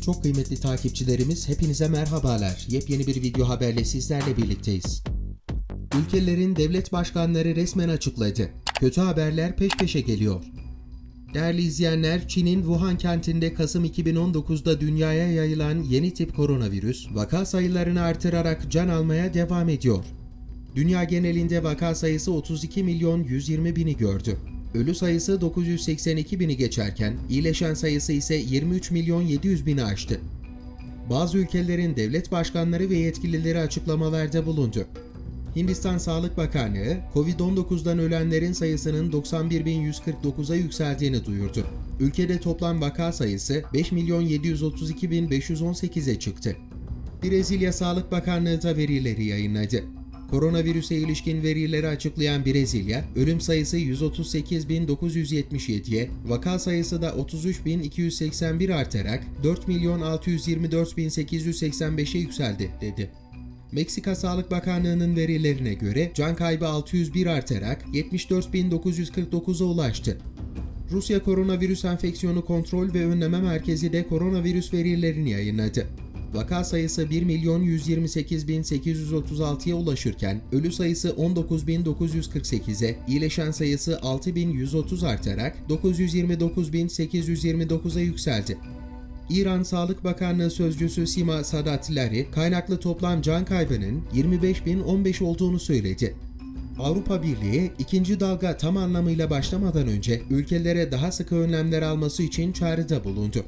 Çok kıymetli takipçilerimiz hepinize merhabalar. Yepyeni bir video haberle sizlerle birlikteyiz. Ülkelerin devlet başkanları resmen açıkladı. Kötü haberler peş peşe geliyor. Değerli izleyenler, Çin'in Wuhan kentinde Kasım 2019'da dünyaya yayılan yeni tip koronavirüs, vaka sayılarını artırarak can almaya devam ediyor. Dünya genelinde vaka sayısı 32 milyon 120 bini gördü. Ölü sayısı 982 bini geçerken, iyileşen sayısı ise 23 milyon 700 bini aştı. Bazı ülkelerin devlet başkanları ve yetkilileri açıklamalarda bulundu. Hindistan Sağlık Bakanlığı, Covid-19'dan ölenlerin sayısının 91.149'a yükseldiğini duyurdu. Ülkede toplam vaka sayısı 5 milyon 732 bin 518'e çıktı. Brezilya Sağlık Bakanlığı da verileri yayınladı. Koronavirüse ilişkin verileri açıklayan Brezilya, ölüm sayısı 138.977'ye, vaka sayısı da 33.281 artarak 4.624.885'e yükseldi, dedi. Meksika Sağlık Bakanlığı'nın verilerine göre can kaybı 601 artarak 74.949'a ulaştı. Rusya Koronavirüs Enfeksiyonu Kontrol ve Önleme Merkezi de koronavirüs verilerini yayınladı. Vaka sayısı 1 milyon 128 bin 836'ya ulaşırken ölü sayısı 19.948'e, iyileşen sayısı 6.130 artarak 929 bin 829'a yükseldi. İran Sağlık Bakanlığı Sözcüsü Sima Sadatleri, kaynaklı toplam can kaybının 25.015 olduğunu söyledi. Avrupa Birliği ikinci dalga tam anlamıyla başlamadan önce ülkelere daha sıkı önlemler alması için çağrıda bulundu.